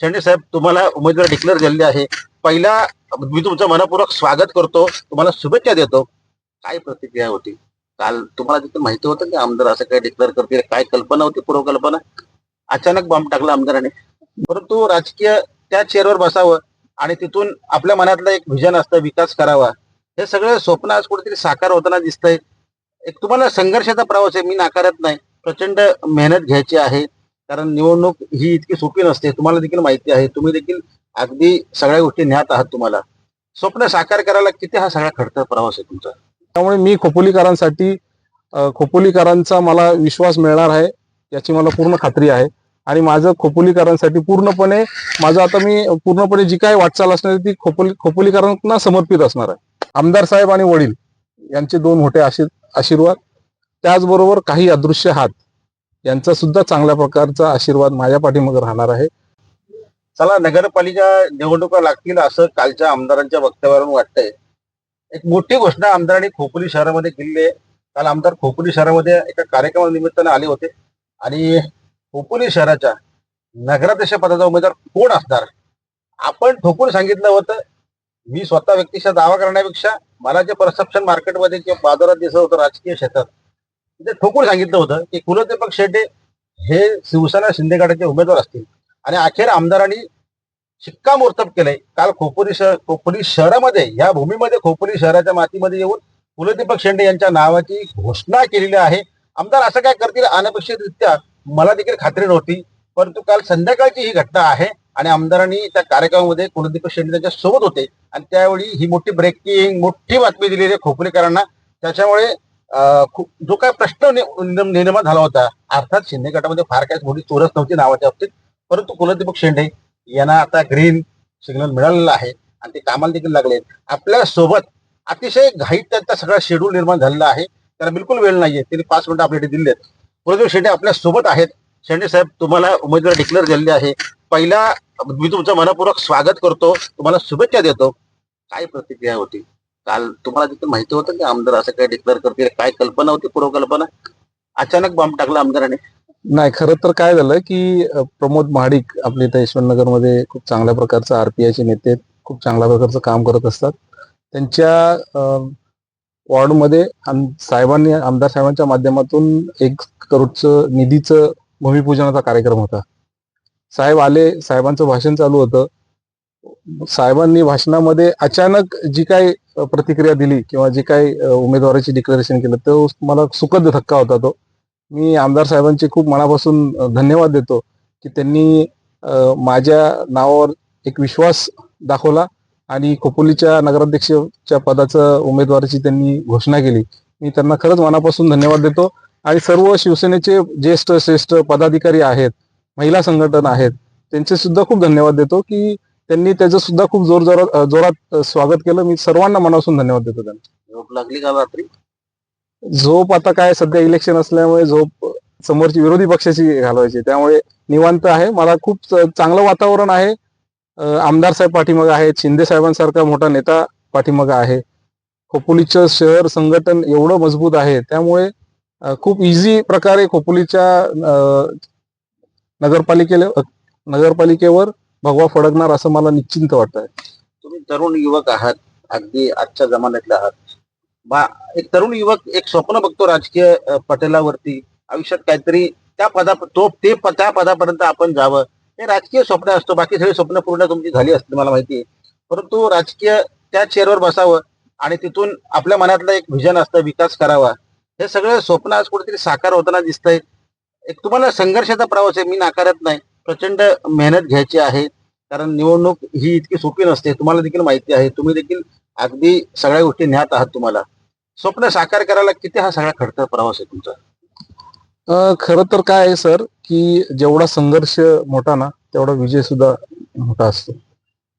शेंडे साहेब तुम्हाला उमेदवार डिक्लेअर झालेली आहे. पहिला मी तुमचं मनपूर्वक स्वागत करतो. तुम्हाला शुभेच्छा देतो. काय प्रतिक्रिया होती? काल तुम्हाला तिथे माहिती होतं की आमदार असं काय डिक्लेअर करतील? काय कल्पना होती? पूर्वकल्पना? अचानक बॉम्ब टाकला आमदाराने. परंतु राजकीय त्या चेअरवर बसावं आणि तिथून आपल्या मनातलं एक व्हिजन असतं विकास करावा. हे सगळं स्वप्न आज कुठेतरी साकार होताना दिसतंय. एक तुम्हाला संघर्षाचा प्रवास आहे. मी नाकारत नाही. प्रचंड मेहनत घ्यायची आहे. कारण निवडणूक ही इतकी सोपी नसते तुम्हाला देखील माहिती आहे. तुम्ही देखील अगदी सगळ्या गोष्टी ज्ञात आहात तुम्हाला. स्वप्न साकार करायला किती हा सगळा खडतर प्रवास आहे तुमचा? त्यामुळे मी खोपोलीकरांसाठी खोपोलीकरांचा मला विश्वास मिळणार आहे याची मला पूर्ण खात्री आहे. आणि माझं खोपोलीकरांसाठी पूर्णपणे माझं आता मी पूर्णपणे जी काय वाटचाल असणार ती खोपोली खोपोलीकरांना समर्पित असणार आहे. आमदार साहेब आणि वडील यांचे दोन मोठे आशीर्वाद. त्याचबरोबर काही अदृश्य हात. यांचा सुद्धा चांगल्या प्रकारचा आशीर्वाद माझ्या पाठीमागे राहणार आहे. चला नगरपालिका निवडणुका लागतील असं कालच्या आमदारांच्या वक्तव्यावरून वाटतंय. एक मोठी घोषणा आमदारांनी खोपोली शहरामध्ये केलेली आहे. काल आमदार खोपोली शहरामध्ये एका कार्यक्रमानिमित्ताने आले होते. आणि खोपोली शहराच्या नगराध्यक्ष पदाचा उमेदवार कोण असणार? आपण ठोकून सांगितलं होतं मी स्वतः व्यक्तिशः दावा करण्यापेक्षा मला जे परसेप्शन मार्केटमध्ये किंवा बाजारात दिसत होतं राजकीय क्षेत्रात ते ठोकून सांगितलं होतं की कुलदीपक शेट्टे हे शिवसेना शिंदे गटाचे उमेदवार असतील. आणि अखेर आमदारांनी शिक्कामोर्तब केलंय. काल खोपोली शहर खोपोली शहरामध्ये या भूमीमध्ये खोपोली शहराच्या मातीमध्ये येऊन कुलदीपक शेंडे यांच्या नावाची घोषणा केलेली आहे. आमदार असं काय करतील? अनपेक्षितरित्या मला देखील खात्री नव्हती. परंतु काल संध्याकाळची ही घटना आहे आणि आमदारांनी त्या कार्यक्रमामध्ये कुलदीपक शेंडे त्यांच्यासोबत होते. आणि त्यावेळी ही मोठी ब्रेकिंग मोठी बातमी दिलेली आहे खोपोलीकरांना. त्याच्यामुळे जो काय प्रश्न निर्माण झाला होता अर्थात शिंदे गटामध्ये फार काही मोठी चोरस नव्हती नावाच्या बाबतीत परंतु कुलदीपक शेंडे यांना आता ग्रीन सिग्नल मिळालेला आहे आणि ते कामाला देखील लागले आपल्यासोबत अतिशय घाईत त्यांचा सगळा शेड्यूल निर्माण झालेला आहे. त्याला बिलकुल वेळ नाहीये. त्यांनी पाच मिनिटं आपल्याकडे दिले आहेत कुलदीप शेंडे आपल्यासोबत आहेत. शेंडे साहेब तुम्हाला उमेदवार डिक्लेअर झालेली आहे. पहिला मी तुमचं मनपूर्वक स्वागत करतो. तुम्हाला शुभेच्छा देतो. काय प्रतिक्रिया होती? काल तुम्हाला तिथे माहिती होतं की आमदार असं काय डिक्लेअर करतील? काय कल्पना होती पूर्वकल्पना? अचानक बॉम्ब टाकला आमदाराने. नाही खरं तर काय झालं की प्रमोद महाडिक आपले इथं यशवंतनगरमध्ये खूप चांगल्या प्रकारचं आरपीआयचे नेते खूप चांगल्या प्रकारचं काम करत असतात. त्यांच्या वॉर्डमध्ये आम- साहेबांनी आमदार साहेबांच्या माध्यमातून एक करोडचं निधीचं भूमिपूजनाचा कार्यक्रम होता. साहेब आले साहेबांचं भाषण चालू होतं. साहेबांनी भाषणामध्ये अचानक जी काही प्रतिक्रिया दिली किंवा जी काही उमेदवाराची डिक्लेरेशन केलं तो मला सुखद धक्का होता तो. मी आमदार साहेबांचे खूप मनापासून धन्यवाद देतो की त्यांनी माझ्या नावावर एक विश्वास दाखवला आणि खोपोलीच्या नगराध्यक्षच्या पदाचं उमेदवाराची त्यांनी घोषणा केली. मी त्यांना खरंच मनापासून धन्यवाद देतो आणि सर्व शिवसेनेचे ज्येष्ठ श्रेष्ठ पदाधिकारी आहेत महिला संघटन आहेत त्यांचे सुद्धा खूप धन्यवाद देतो की त्यांनी त्याचं सुद्धा खूप जोर जोरात जोरात स्वागत केलं. मी सर्वांना मनापासून धन्यवाद देतो त्यांना झोप लागली का रात्री? झोप आता काय सध्या इलेक्शन असल्यामुळे झोप समोरची विरोधी पक्षाची घालवायची. त्यामुळे निवांत आहे. मला खूप चांगलं वातावरण आहे. आमदार साहेब पाठीमागे आहेत. शिंदे साहेबांसारखा मोठा नेता पाठीमागे आहे. खोपोलीचं शहर संघटन एवढं मजबूत आहे. त्यामुळे खूप इझी प्रकारे खोपोलीच्या नगरपालिकेला नगरपालिकेवर भगवा फडकणार असं मला निश्चिंत वाटतंय. तुम्ही तरुण युवक आहात अगदी आजच्या जमान्यातले आहात. बा एक तरुण युवक एक स्वप्न बघतो राजकीय पटेलावरती. आयुष्यात काहीतरी त्या पदा तो ते प- त्या पदापर्यंत आपण जावं. हे राजकीय स्वप्न असतो. बाकी सगळी स्वप्न पूर्ण तुमची झाली असतील मला माहिती आहे. परंतु राजकीय त्या चेअरवर बसावं आणि तिथून आपल्या मनातलं एक व्हिजन असतं विकास करावा. हे सगळं स्वप्न आज कुठेतरी साकार होताना दिसतंय. एक तुम्हाला संघर्षाचा प्रवास आहे मी नाकारत नाही. प्रचंड मेहनत घ्यायची आहे कारण निवडणूक ही इतकी सोपी नसते. तुम्हाला देखील माहिती आहे. तुम्ही देखील अगदी सगळ्या गोष्टी ज्ञात आहात तुम्हाला. स्वप्न साकार करायला किती हा सगळा खडतर प्रवास आहे तुमचा? अ, खरं तर काय आहे सर की जेवढा संघर्ष मोठा ना तेवढा विजय सुद्धा मोठा असतो.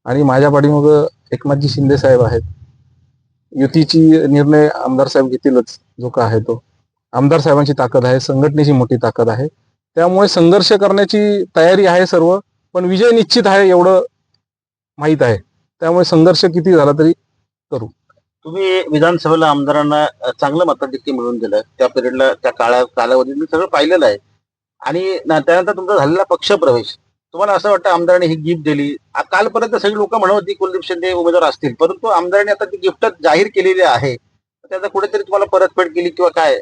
आणि माझ्या पाठीमाग एकनाथजी शिंदे साहेब आहेत. युतीची निर्णय आमदार साहेब घेतीलच जो का आहे तो. आमदार साहेबांची ताकद आहे संघटनेची मोठी ताकद आहे. त्यामुळे संघर्ष करण्याची तयारी आहे सर्व पण विजय निश्चित आहे एवढं माहीत आहे. त्यामुळे संघर्ष किती झाला तरी करू. तुम्ही विधानसभेला आमदारांना चांगलं मताधिक्य मिळवून दिलं. त्या पिरियडला त्या काळा कालावधीत सगळं पाहिलेलं आहे. आणि त्यानंतर तुमचा झालेला पक्षप्रवेश. तुम्हाला असं वाटतं आमदारांनी ही गिफ्ट दिली? कालपर्यंत सगळी लोक म्हणत होती कुलदीप शिंदे उमेदवार असतील. परंतु आमदारांनी आता ती गिफ्ट जाहीर केलेली आहे. त्याचा कुठेतरी तुम्हाला परतफेड केली किंवा काय?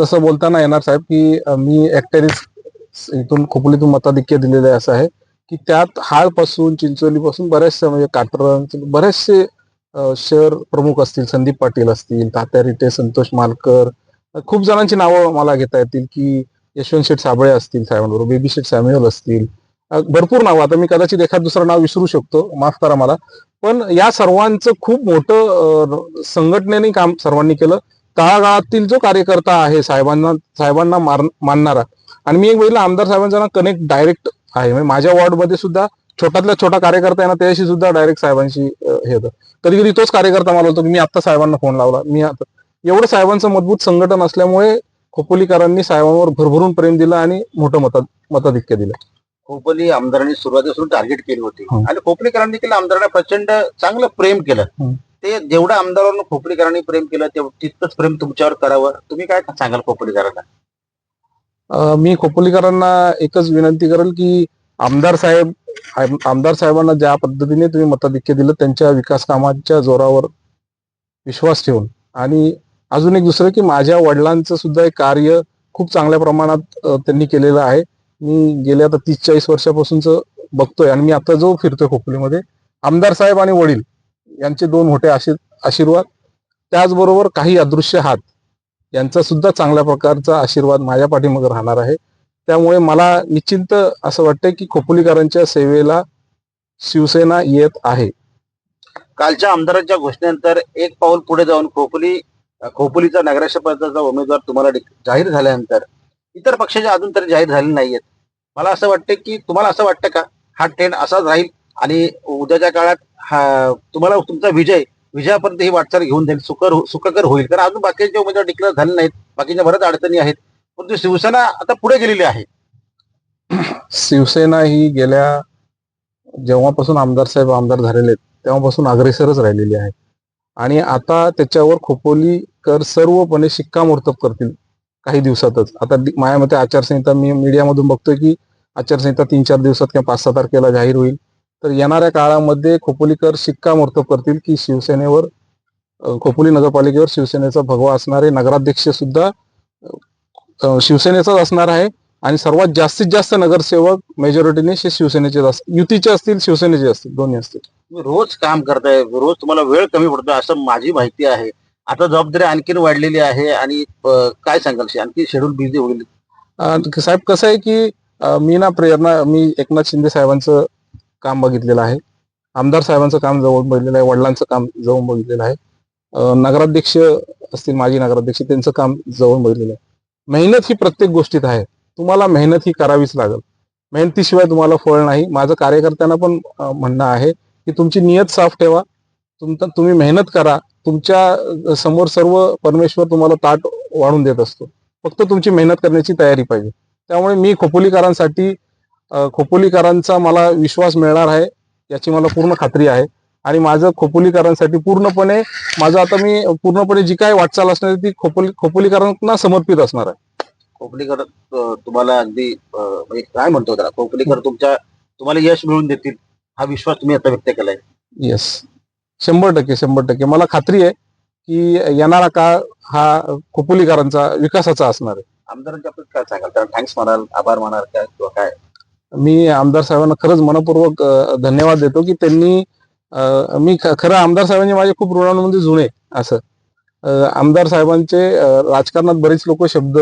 तसं बोलताना येणार साहेब की मी एकट्यानेच इथून खोपोलीतून मताधिक्य दिलेले आहे असं आहे की त्यात हाळपासून चिंचोलीपासून बरेचसे म्हणजे काटरन बरेचसे शहर प्रमुख असतील संदीप पाटील असतील तात्या रिटे संतोष मालकर खूप जणांची नावं मला घेता येतील की यशवंत शेठ साबळे असतील साहेबांबरोबर बेबी शेठ सॅम्युअल असतील. भरपूर नावं आता मी कदाचित एखाद दुसरं नाव विसरू शकतो माफ करा मला. पण या सर्वांचं खूप मोठं संघटनेने काम सर्वांनी केलं. तळागाळातील जो कार्यकर्ता आहे साहेबांना साहेबांना मानणारा. आणि मी एक बघितलं आमदार साहेबांचा कनेक्ट डायरेक्ट आहे. म्हणजे माझ्या वॉर्डमध्ये सुद्धा छोट्यातल्या छोटा कार्यकर्ता आहे ना त्याच्याशी सुद्धा डायरेक्ट साहेबांशी हे होतं. कधी कधी तोच कार्यकर्ता मला होतो की मी आता साहेबांना फोन लावला. मी आता एवढं साहेबांचं मजबूत संघटन असल्यामुळे खोपोलीकरांनी साहेबांवर भरभरून प्रेम दिलं आणि मोठं मत मताधिक्य दिलं. खोपली आमदारांनी सुरुवातीपासून टार्गेट केली होती. आणि खोपलीकरांनी देखील आमदारांना प्रचंड चांगलं प्रेम केलं. ते जेवढं आमदारांना खोपलीकरांनी प्रेम केलं तेवढं तितकंच प्रेम तुमच्यावर करावं. तुम्ही काय सांगाल खोपलीकरांना मी खोपोलीकरांना एकच विनंती करेल की आमदार साहेब आमदार साहेबांना ज्या पद्धतीने तुम्ही मताधिक्य दिलं त्यांच्या विकास कामाच्या जोरावर विश्वास ठेवून. आणि अजून एक दुसरं की माझ्या वडिलांचं सुद्धा एक कार्य खूप चांगल्या प्रमाणात त्यांनी केलेलं आहे. मी गेल्या आता तीस चाळीस वर्षापासूनच बघतोय आणि मी आता जो फिरतोय खोपोलीमध्ये आमदार साहेब आणि वडील यांचे दोन मोठे आशीर् आशीर्वाद. त्याचबरोबर काही अदृश्य हात यांचा सुद्धा चांगल्या प्रकारचा आशीर्वाद माझ्या पाठीमागे राहणार आहे. त्यामुळे मला निश्चिंत असं वाटतंय की खोपोलीकरांच्या सेवेला शिवसेना येत आहे. कालच्या आमदारांच्या घोषणेनंतर एक पाऊल पुढे जाऊन खोपोली खोपोलीचा नगराध्यक्षपदाचा उमेदवार तुम्हाला जाहीर झाल्यानंतर इतर पक्षाचे अजून तरी जाहीर झाले नाहीयेत. मला असं वाटतं की तुम्हाला असं वाटतं का? हा ट्रेंड असाच राहील? आणि उद्याच्या काळात हा तुम्हाला तुमचा विजय विजयापर्यंत ही वाटचाल घेऊन जाईल. सुकर सुखकर होईल. कारण अजून बाकीचे उमेदवार डिक्लेअर झाले नाहीत. बाकीच्या बऱ्याच अडचणी आहेत. परंतु शिवसेना आता पुढे गेलेली आहे. शिवसेना ही गेल्या जेव्हापासून आमदार साहेब आमदार झालेले आहेत तेव्हापासून अग्रेसरच राहिलेली आहे. आणि आता त्याच्यावर खोपोलीकर सर्वपणे शिक्कामोर्तब करतील काही दिवसातच. आता माझ्या मते आचारसंहिता मी मीडियामधून बघतोय की आचारसंहिता तीन चार दिवसात किंवा पाच सहा तारखेला जाहीर होईल. तर येणाऱ्या काळामध्ये खोपोलीकर शिक्कामोर्तब करतील की शिवसेनेवर खोपोली नगरपालिकेवर शिवसेनेचा भगवा असणारे नगराध्यक्ष सुद्धा शिवसेनेचाच असणार आहे. आणि सर्वात जास्तीत जास्त नगरसेवक मेजॉरिटीने शिवसेनेचे असतील युतीचे असतील शिवसेनेचे असतील दोन्ही असतील. तुम्ही रोज काम करताय रोज तुम्हाला वेळ कमी पडतोय असं माझी माहिती आहे. आता जबाबदारी आणखीन वाढलेली आहे आणि काय सांगाल? आणखी शेड्यूल बिझी होईल. साहेब कसं आहे की मी ना प्रेरणा मी एकनाथ शिंदे साहेबांचं काम बघितलेलं आहे. आमदार साहेबांचं काम जवळ बघितलेलं आहे वडिलांचं काम जवळ बघितलेलं आहे. नगराध्यक्ष असतील माजी नगराध्यक्ष त्यांचं काम जवळ बघितलेलं आहे. मेहनत ही प्रत्येक गोष्टीत आहे. तुम्हाला मेहनत ही करावीच लागेल. मेहनतीशिवाय तुम्हाला फळ नाही. माझं कार्यकर्त्यांना पण म्हणणं आहे की तुमची नियत साफ ठेवा. तुमचा तुम्ही मेहनत करा. तुमच्यासमोर सर्व परमेश्वर तुम्हाला ताट वाढून देत असतो. फक्त तुमची मेहनत करण्याची तयारी पाहिजे. त्यामुळे मी खोपोलीकरांसाठी खोपोलीकरांचा मला विश्वास मिळणार आहे याची मला पूर्ण खात्री आहे. आणि माझं खोपोलीकरांसाठी पूर्णपणे माझं आता मी पूर्णपणे जी काय वाटचाल असणार ती खोपोली खोपोलीकरांना समर्पित असणार आहे. कोपलीकर अं, तुम्हाला अगदी म्हणजे काय म्हणतो त्याला? कोपलीकर तुमच्या तुम्हाला यश मिळवून देतील हा विश्वास तुम्ही आता व्यक्त केलाय. येस शंभर टक्के शंभर टक्के. मला खात्री आहे की येणारा काळ हा खोपोलीकरांचा विकासाचा असणार आहे. आमदारांच्या काय सांगाल? त्याला थँक्स म्हणाल आभार म्हणाल काय किंवा काय? मी आमदार साहेबांना खरंच मनपूर्वक धन्यवाद देतो की त्यांनी मी खरं आमदार साहेबांचे माझे खूप ऋणांमध्ये जुने असं. आमदार साहेबांचे राजकारणात बरेच लोक शब्द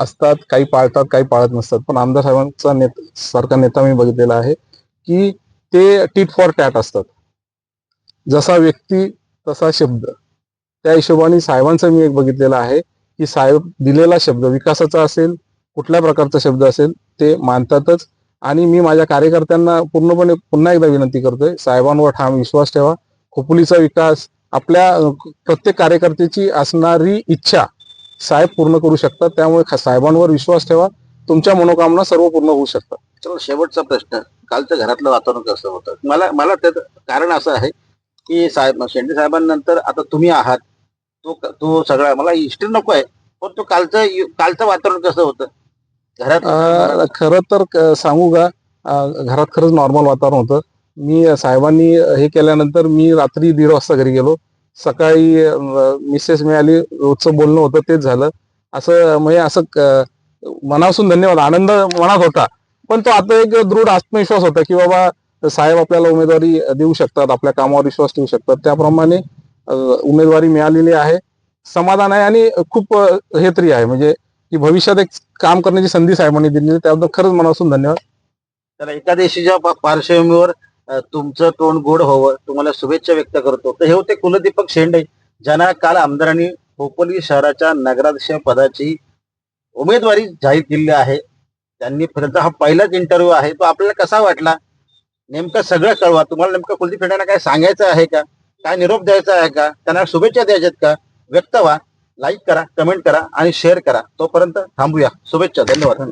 असतात काही पाळतात काही पाळत नसतात. पण आमदार साहेबांचा नेत सारखा नेता मी बघितलेला आहे की ते टीट फॉर टॅट असतात. जसा व्यक्ती तसा शब्द. त्या हिशोबाने साहेबांचं मी एक बघितलेलं आहे की साहेब दिलेला शब्द विकासाचा असेल कुठल्या प्रकारचा शब्द असेल ते मानतातच. आणि मी माझ्या कार्यकर्त्यांना पूर्णपणे पुन्हा एकदा विनंती करतोय साहेबांवर ठाम विश्वास ठेवा. खोपोलीचा विकास आपल्या प्रत्येक कार्यकर्त्याची असणारी इच्छा साहेब पूर्ण करू शकतात. त्यामुळे साहेबांवर विश्वास ठेवा. तुमच्या मनोकामना सर्व पूर्ण होऊ शकतात. शेवटचा प्रश्न. कालचं घरातलं वातावरण कसं होतं? मला मला त्याचं कारण असं आहे की साहेब शेंडे साहेबांनंतर आता तुम्ही आहात. तो तो सगळा मला हिस्ट्री नको आहे पण तो कालचं कालचं वातावरण कसं होतं? घरात खर तर सांगू का? घरात खरंच नॉर्मल वातावरण होतं. मी साहेबांनी हे केल्यानंतर मी रात्री दीड वाजता घरी गेलो. सकाळी मिसेस मिळाली रोजचं बोलणं होतं तेच झालं. असं म्हणजे असं मनापासून धन्यवाद. आनंद मनात होता. पण तो आता एक दृढ आत्मविश्वास होता की बाबा साहेब आपल्याला उमेदवारी देऊ शकतात आपल्या कामावर विश्वास ठेवू शकतात. त्याप्रमाणे उमेदवारी मिळालेली आहे. समाधान आहे आणि खूप हे तरी आहे. म्हणजे की भविष्यात एक काम करण्याची संधी साहेबांनी दिली त्याबद्दल खरंच मनापासून धन्यवाद. तर एकादशीच्या पार्श्वभूमीवर तुमचं तोंड गोड व्हावं तुम्हाला शुभेच्छा व्यक्त करतो. तर हे होते कुलदीपक शेंडे ज्यांना काल आमदारांनी खोपोली शहराच्या नगराध्यक्ष पदाची उमेदवारी जाहीर केली आहे. त्यांनी खरं हा पहिलाच इंटरव्ह्यू आहे. तो आपल्याला कसा वाटला? नेमकं सगळं कळवा. तुम्हाला नेमकं कुलदीप शेंडेंना काय सांगायचं आहे का? काय निरोप द्यायचा आहे का? त्यांना शुभेच्छा द्यायच्यात का? व्यक्त व्हा. लाईक करा कमेंट करा आणि शेअर करा. तोपर्यंत थांबूया. शुभेच्छा धन्यवाद.